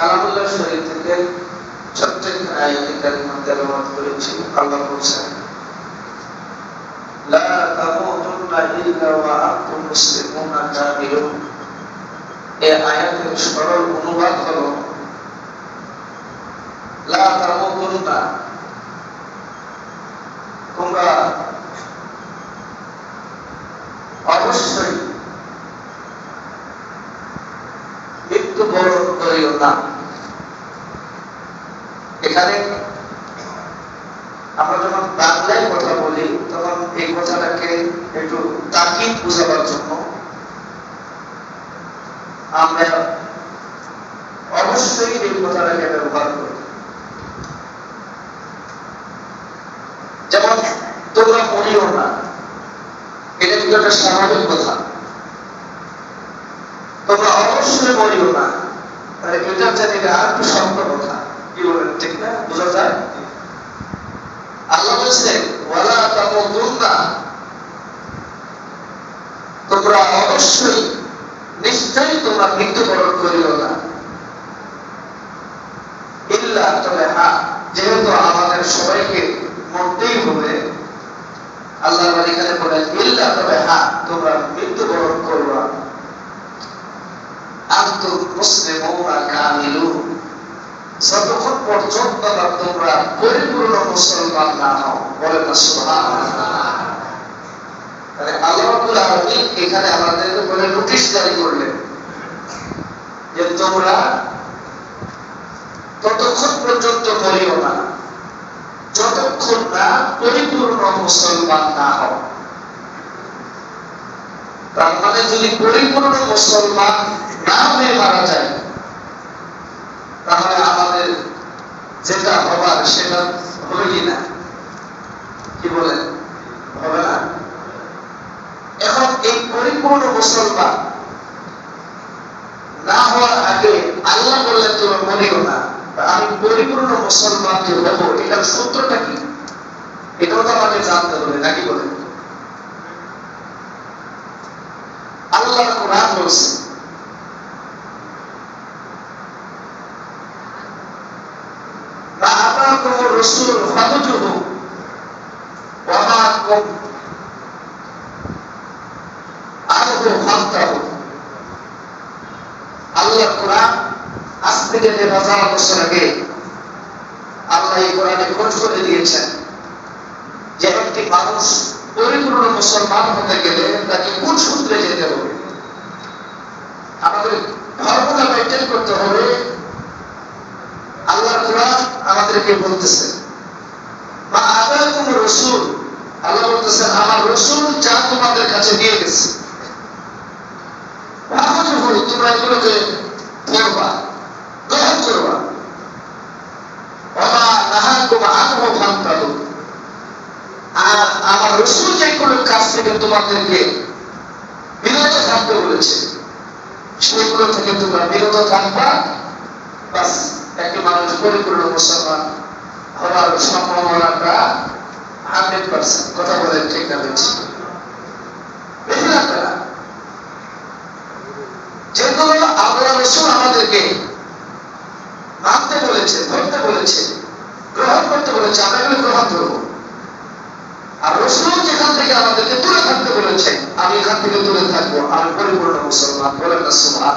কালামুল্লাহ শরীফ থেকে করেছি, আল্লাহ বলছেন, লা তামুতুন্না ইল্লা ওয়া আনতুম মুসলিমুনা কামিলুন এই আয়াতের সরল অনুবাদ হলো, লা তোমরা অবশ্যই মৃত্যুবরণ করিও না। এখানে আমরা যখন বাংলায় কথা বলি, তখন এই কথাটাকে একটু তাকিদ বোঝাবার জন্য আমরা অবশ্যই এই কথাটাকে ব্যবহার করি। যেমন, তোমরা মরিও না। এটা কিন্তু একটা স্বাভাবিক কথা। তোমরা অবশ্যই মরিও না। তাহলে এটার চাইতে আর একটু শক্ত কথা কি বলেন ঠিক না? বোঝা যায়? আল্লাহ বলছে, ওয়ালা তামুতুন্না। তোমরা অবশ্যই নিশ্চয়ই তোমরা মৃত্যুবরণ করিও না। ইল্লা তবে হ্যাঁ যেহেতু আমাদের সবাইকে মরতেই হবে, আল্লাহ এখানে বলেন, ইল্লা তবে হ্যাঁ তোমরা মৃত্যুবরণ করবা আন্তু মুসলিমুনা কামিলুন। যতক্ষণ পর্যন্ত না তোমরা পরিপূর্ণ মুসলমান না হও না সুবহানাল্লাহ। তাহলে আল্লাহ রাব্বুল এখানে বলে নোটিশ জারি করলেন যে তোমরা ততক্ষণ পর্যন্ত মরিও না, যতক্ষণ না পরিপূর্ণ মুসলমান না হও। তার মানে যদি পরিপূর্ণ মুসলমান না হয়ে মারা যায় তাহলে আমাদের যেটা হবার সেটা হবে কি না? কি বলেন হবে না? এখন এই পরিপূর্ণ মুসলমান না হওয়ার আগে আল্লাহ বললেন তুমি মরিও না। আমি পরিপূর্ণ মুসলমান যে হব, এটার সূত্রটা কি? এটাও তো আমাকে জানতে হবে, নাকি বলেন আল্লাহ কোরআন বলছে মা আতাকুম রাসূল এই দিয়েছেন একটি মানুষ পরিপূর্ণ হতে গেলে তাকে কোন যেতে হবে? আমাদের ধর্মটা মেনটেন করতে হবে আমাদেরকে বলতেছে। বা রসুল, আল্লাহ বলতেছেন আমার রসুল যা তোমাদের কাছে দিয়ে গেছে। তোমরা এগুলোকে পড়বা, গ্রহণ করবা। কাজ থেকে তোমাদেরকে বিরত থাকতে বলেছে, সেগুলো থেকে তোমরা বিরত থাকবা একটি মানুষ পরিপূর্ণ মুসলমান হওয়ার সম্ভাবনাটা হান্ড্রেড পার্সেন্ট, কথা বলেন ঠিক না বেশি। যেহেতু রসুল আমাদেরকে মানতে বলেছে, ধরতে বলেছে, গ্রহণ করতে বলেছে, আমরা এগুলো গ্রহণ করব। আর রসুল যেখান থেকে আমাদেরকে দূরে থাকতে বলেছে আমি এখান থেকে দূরে থাকব, আমি পরিপূর্ণ মুসলমান বলেন না সুভান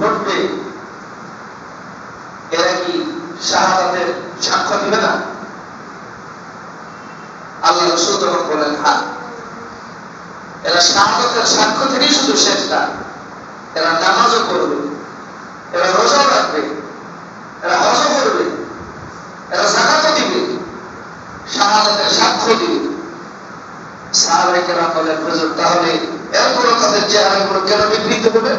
ঘটবে, এরা কি শাহাদাতের সাক্ষ্য দিবে না? আল্লাহ রসুল তখন বলেন হ্যাঁ এরা শাহাদাতের সাক্ষ্য থেকেই শুধু শেষ না এরা নামাজও করবে এরা রোজাও রাখবে, এরা হজও করবে, এরা জাকাতও দিবে, শাহাদাতের সাক্ষ্য দিবে। সাহাবাহিকেরা বলেন হুজুর, তাহলে এরপরও তাদের চেহারাগুলো কেন বিকৃত হবে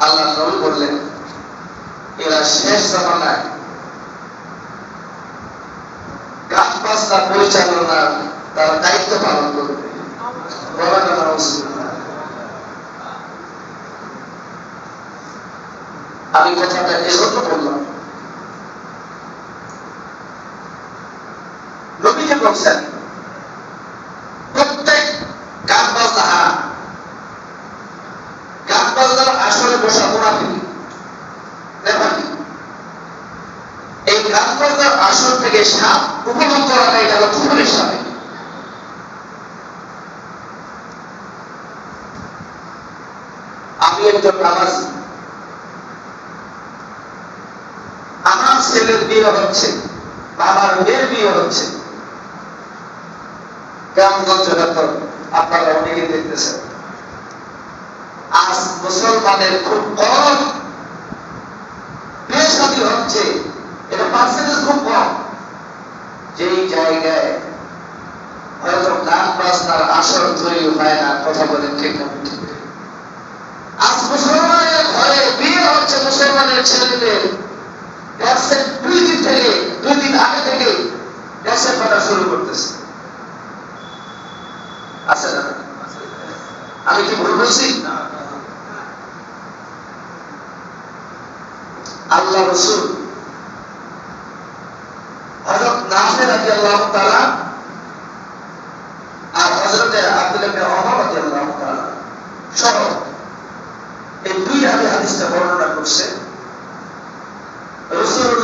আল্লাহ নবী বললেন এরা শেষ জামানায় গাছ বাস্তা পরিচালনার তারা দায়িত্ব পালন করবে। বলা আমি কথাটা এজন্য বললাম। বলছেন প্রত্যেক গান বাজনা হারাম গান বাজনার আসলে বসা মুনাফি নেপালি এই গান বাজনার আসল থেকে সাপ উপভোগ করাটা এটা হলো ফুলের সাথে আমি একজন নামাজি আমার ছেলের বিয়ে হচ্ছে, বাবার মেয়ের বিয়ে হচ্ছে। ব্যাপার আপনারা অনেকে দেখতেছেন। আজ মুসলমানের খুব কম বিয়ে শাদী হচ্ছে, এটা পার্সেন্টেজ খুব কম। যেই জায়গায় হয়তো গান বাজনার আসর তৈরি হয় না, কথা বলেন ঠিক না ঠিক না? আজ মুসলমানের ঘরে বিয়ে হচ্ছে মুসলমানের ছেলেদের ট্যাক্সের দুই দিন থেকে দুই দিন আগে থেকে ট্যাক্সের পাঠা শুরু করতেছে। আছে না আমি কি ভুল বলছি? আল্লাহ রসুল হযরত নাফে রাদিয়াল্লাহু তাআলা আর হযরত আব্দুল্লাহ ইবনে ওমর রাদিয়াল্লাহু তাআলা সহ এই দুই হাদিস হাদিসটা বর্ণনা করছে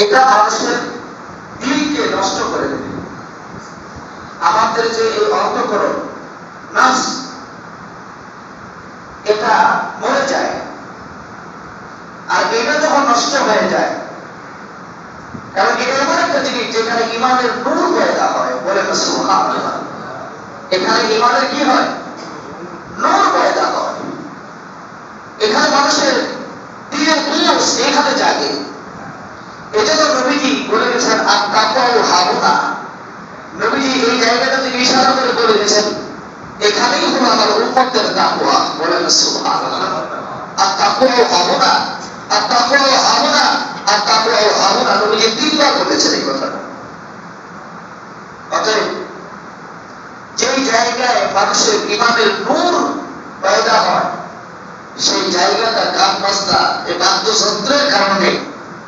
এটা মানুষের দিলকে নষ্ট করে দেবে। আমাদের যে এই অন্তকরণ নাচ এটা মরে যায়। আর এটা যখন নষ্ট হয়ে যায়, কারণ এটা এমন একটা জিনিস যেখানে ইমানের নূর পয়দা হয়, বলে এখানে ইমানের কি হয়? নূর পয়দা হয়। এখানে মানুষের হুঁশ এখানে জাগে। তো নবীজি বলে গেছেন আর তাকাও হাবনা নবীজি এই জায়গাটা ইশারা করে বলে গেছেন এখানেই হলো আমার উম্মতের তাকওয়া। বলেন সুবহানাল্লাহ। আর তাকওয়া হাবনা আর তাকওয়া হাবনা আর তাকওয়া হাবনা নবীজি তিনবার বলেছেন এই কথাটা। অতএব যেই জায়গায় মানুষের ইমানের নূর পয়দা হয়, সেই জায়গাটা গান বাজনা এই বাদ্যযন্ত্রের কারণে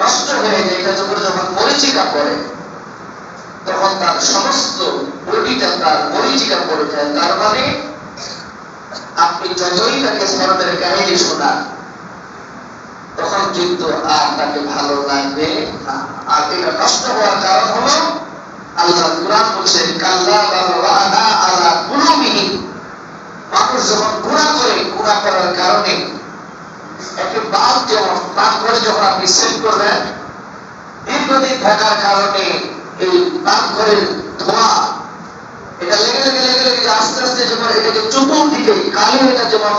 নষ্ট হয়ে যায়, এটা যখন যখন মরিচিকা পড়ে, তখন তার সমস্ত বডিটা তার মরিচিকা পড়ে যায়। তার মানে আপনি যতই তাকে স্মরণের কাহিনী শোনান, তখন কিন্তু আর তাকে ভালো লাগবে আর এটা নষ্ট হওয়ার কারণ হলো, আল্লাহ কুরআন বলছে কাল্লা আলা কুলুবিহি। মানুষ যখন গুণা করে গুণা করার কারণে একটি বাল্ব যেমন পান করে যখন আপনি সেট করবেন, দীর্ঘদিন থাকার কারণে এই পান ঘরের ধোঁয়া, এটা লেগে লেগে লেগে লেগে আস্তে আস্তে যখন এটাকে চতুর্দিকে কালো এটা যেমন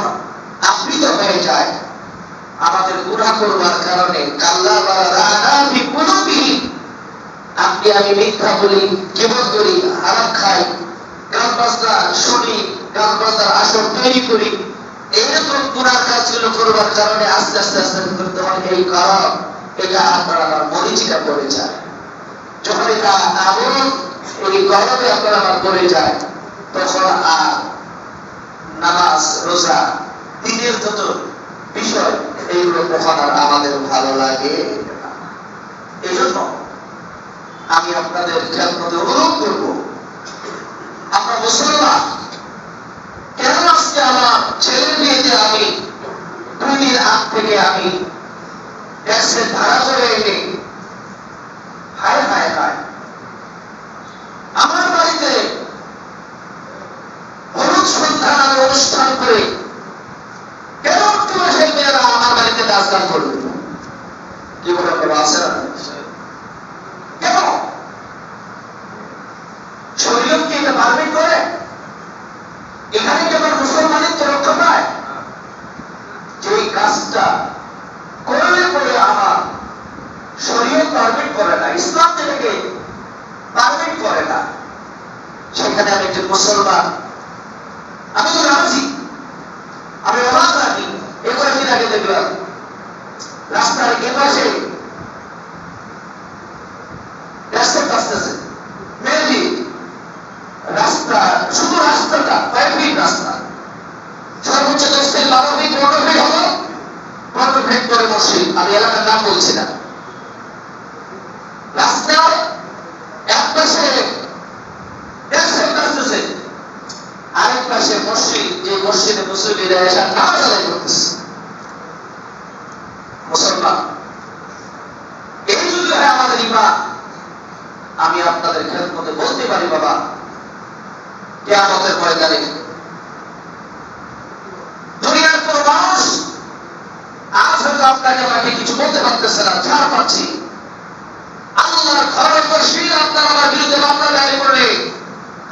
আবৃত হয়ে যায়, আমাদের গুণা করবার কারণে কাল্লা বা রানা বিপুলবি আপনি আমি মিথ্যা বলি জীবন করি হারাম খাই, গান বাজনা শুনি, গান বাজনার আসর তৈরি করি এইরকম গুণার কাজগুলো করবার কারণে আস্তে আস্তে আস্তে করতে হয়। এই কারণ, এটা আপনার মরিচিকা পড়ে যায় যখন এটা আবরণ এই গরমে আপনার পড়ে যায় তখন আর নামাজ, রোজা, দিনের যত বিষয় এইগুলো তখন আর আমাদের ভালো লাগে না। আমি আপনাদের খেয়ালমতে অনুরোধ করব, আমরা মুসলমান কেন আজকে আমার ছেলের বিয়েতে আমি দুই দিন আগ থেকে আমি ট্যাক্সের ভাড়া করে এনে হায় হায় হায় আমার বাড়িতে হলুদ সন্ধ্যা নামে অনুষ্ঠান করে কেন অক্টোবর সেই মেয়েরা আমার বাড়িতে নাচ গান করবে কি বলে আপনারা আছে না কেন শরীর কি এটা মারপিট করে এখানে কি আমার মুসলমানিত্ব রক্ষা পায় যে এই কাজটা করলে পরে আমার শরীর পারমিট করে না ইসলাম যেটাকে পারমিট করে না। সেখানে আমি একজন মুসলমান। আমি তো রাজি। আমি অবাক রাখি এ কয়েকদিন আগে দেখলাম। রাস্তার এ পাশে রাস্তার মেনলি রাস্তা, শুধু রাস্তাটা, কয়েক ফিট রাস্তা। সর্বোচ্চ দশ থেকে বারো ফিট, পনেরো হলো। পনেরো ফিট করে মসজিদ। আমি এলাকার নাম বলছি না রাস্তার এক পাশে রাস্তার কাছতেছে আরেক পাশে মসজিদ যে মসজিদে মুসলিমরা এসে নামাজ আদায় করতেছে। মুসলমান, এই যদি হয় আমাদের ইমান আমি আপনাদের মধ্যে বলতে পারি, বাবা, কেয়ামতের ময়দানে দুনিয়ার কোন মানুষ আজ হয়তো আপনাকে আমাকে কিছু বলতে পারতেছে না, ছাড় পাচ্ছি। আল্লাহর ঘরের মসজিদ আপনার আমার বিরুদ্ধে মামলা দায়ের করলে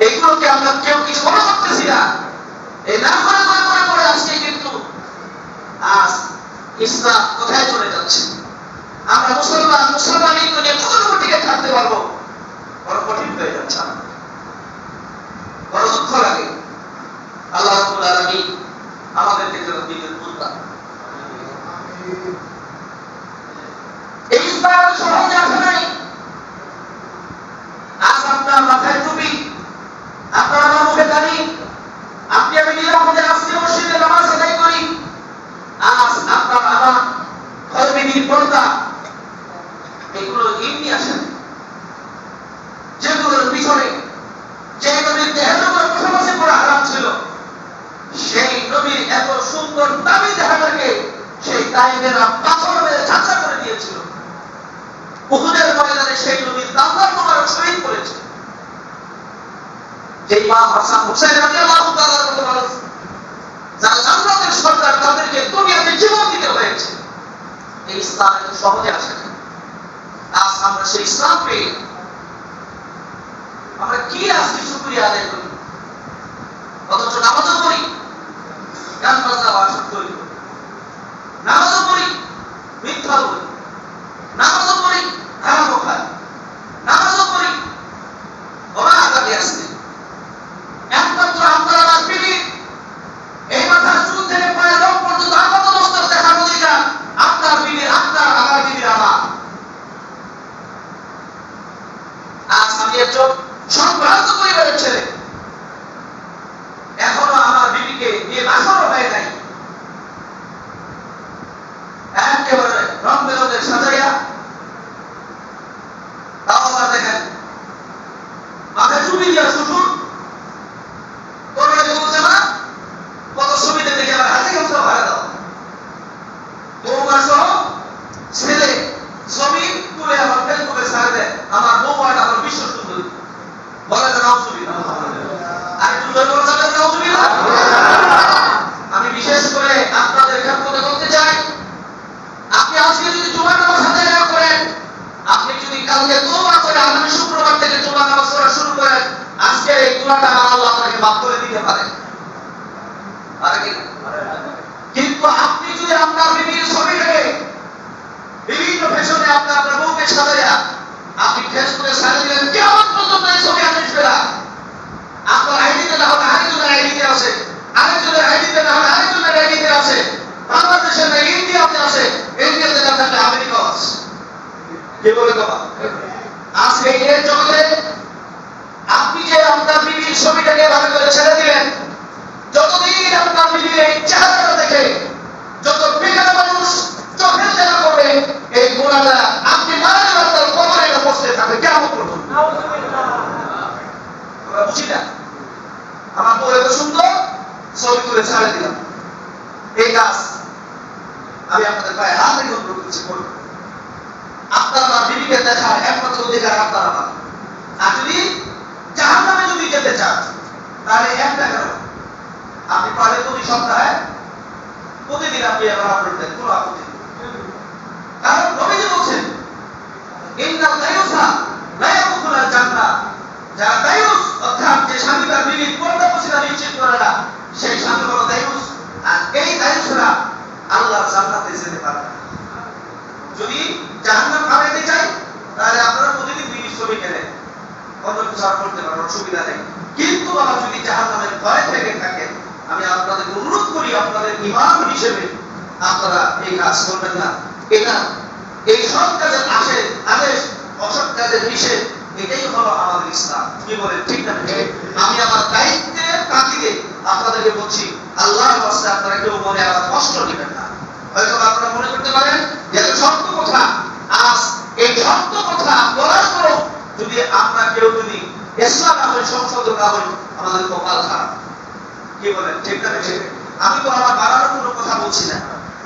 এগুলোকে আমরা কেউ কিছু মনে করতেছি না? এই না করে করে করে করে আজকে কিন্তু আজ ইসলাম কোথায় চলে যাচ্ছে? আমরা মুসলমান মুসলমানই কিন্তু নিয়ে কোনো টিকে থাকতে পারব? বড় কঠিন হয়ে যাচ্ছে আমাদের। বড় দুঃখ লাগে আল্লাহ রাব্বুল আলামিন আমাদেরকে যেন দিনের বুঝতাম এই ইসলাম সহজে আসে নাই আজ আপনার মাথায় টুপি আপনার আমার মুখে দাঁড়ি আপনি আমি নিরাপদে আজকে মসজিদে নামাজ আদায় করি আজ আপনার আমার ধর্মীয় পর্দা এগুলো এমনি আসে না। যেগুলোর পিছনে যে নবীর দেহের উপর পাশাপাশি করা হারাম ছিল সেই নবীর এত সুন্দর দামি দেহটাকে সেই পাথর মেরে ঝাঁচা করে দিয়েছিল। উহুদের ময়দানে দান্দার মোবারক শহীদ করেছে। যে মা হাসান হুসেন তাআলার মতো মানুষ সরকার তাদেরকে দুনিয়াতে জীবন দিতে হয়েছে, এই ইসলাম এত সহজে আসে আজ আমরা সেই ইসলাম পেয়ে আমরা কি আজকে শুক্রিয়া আদায় করি অথচ নামাজও পড়ি গান বাজনা বাসন করি নামাজও পড়ি মিথ্যা বলি নামাজও পড়ি হারামও খাই নামাজও পড়ি ওরা আগামী আসছে একমাত্র আপনারা আমার পিড়ি এই মাথার চুল থেকে পায়ে রোগ পর্যন্ত আপাত মস্তক দেখার অধিকার আপনার বিবি আপনার আমার বিবি আমার আজ আমি একজন সম্ভ্রান্ত পরিবারের ছেলে এখনও আমার বিবিকে নিয়ে বাসরও হয় নাই একেবারে রং বেরং কালকে তোবা করে আগামী শুক্রবার থেকে জুমা নামাজ পড়া শুরু করেন আজকের এই গুণাটা আল্লাহ আপনাকে মাফ করে দিতে পারে। কিন্তু আপনি যদি আপনার বিবির ছবিটাকে বিভিন্ন ফ্যাশনে আপনি আপনার বউকে সাজাইয়া আপনি ফেসবুকে সাজিয়ে দিলেন, কেমন পর্যন্ত এই ছবি আপনি ফেরা আপনার আইডিতে না হলে আরেকজনের আইডিতে আছে, আরেকজনের আইডিতে না হলে আরেকজনের আইডিতে আছে। বাংলাদেশের না, ইন্ডিয়াতে আছে, ইন্ডিয়াতে না থাকলে আমেরিকাও আছে। কে বলে বাবা আজকে এই জগতে আপনি যে আপনার বিবির ছবিটাকে ভালো করে ছেড়ে দিলেন, যতদিন আপনার বিবির এই চেহারাটা দেখে, যত বেকার মানুষ চোখের দেখা করবে, এই গোড়াটা আপনি মারা যাবেন তার কবরে এটা বসতে থাকবে। কেমন করব? বুঝি না? আমার বউ এত সুন্দর, ছবি তুলে ছাড়ে দিলাম। এই কাজ আমি আপনাদের পায়ে হাত রেখে অনুরোধ করছি করুন আপনার যদি যেতে চান, তাহলে একটা পারে কোনো যে স্বামী তার বিবির পর্দা পশিরা না, সেই স্বামী হলো দায়ুস আর এই দায়ুসরা আল্লাহর জান্নাতে যেতে পারবে যদি জাহান্নাম চাই, তাহলে আপনারা প্রতিদিন বিবির ছবি অন্য কিছু করতে নেই। কিন্তু বাবা, যদি জাহান্নামের ভয় থেকে থাকেন, আমি আপনাদের অনুরোধ করি, আপনাদের ইমাম হিসেবে আপনারা এই কাজ করবেন না। এটা এই সৎ কাজের আসে, আদেশ, অসৎ কাজের নিষেধ এটাই হলো আমাদের ইসলাম। কি ঠিক না? আমি আমার দায়িত্বে তাকিয়ে আপনাদেরকে বলছি, আল্লাহর রাস্তে আপনারা কেউ মনে কষ্ট নেবেন না। হয়তো আপনারা মনে করতে পারেন যে এত সত্য কথা আজ এই সত্য কথা বলার পরও যদি আমরা কেউ যদি ইসলাম না হই সংশোধন না হই আমাদের কপাল খারাপ। কি বলেন? ঠিক না আমি তো আমার বাড়ানোর কোনো কথা বলছি না।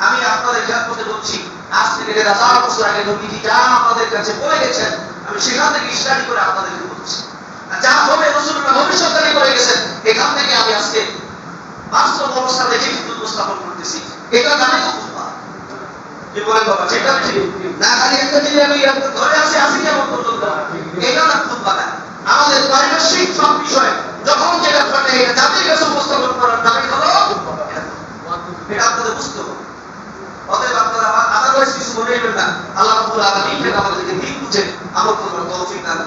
আমি আপনাদের খেয়াল করতে বলছি, আজ থেকে হাজার বছর আগে নবীজি যা আমাদের কাছে বলে গেছেন আমি সেখান থেকে স্টাডি করে আপনাদেরকে বলছি। যা হবে রসুল্লাহ ভবিষ্যৎবাণী করে গেছেন, এখান থেকে আমি আজকে বাস্তব অবস্থা দেখে উপস্থাপন করতেছি। এটা জানি তো বুঝবা কি বলেন বাবা ঠিক? না, খালি একটা দিলে আমি ধরে আছি আসি কেমন পর্যন্ত? এটা না খুব না আমাদের পারিপার্শ্বিক সব বিষয়, যখন যেটা ঘটে, এটা জাতির কাছে উপস্থাপন করার দাবি হলো এটা আপনাদের বুঝতে হবে। অতএব আপনারা আদারওয়াইজ কিছু মনে না, আল্লাহ রাব্বুল আলামিন আমাদেরকে দিন বুঝে আমল করার তৌফিক দান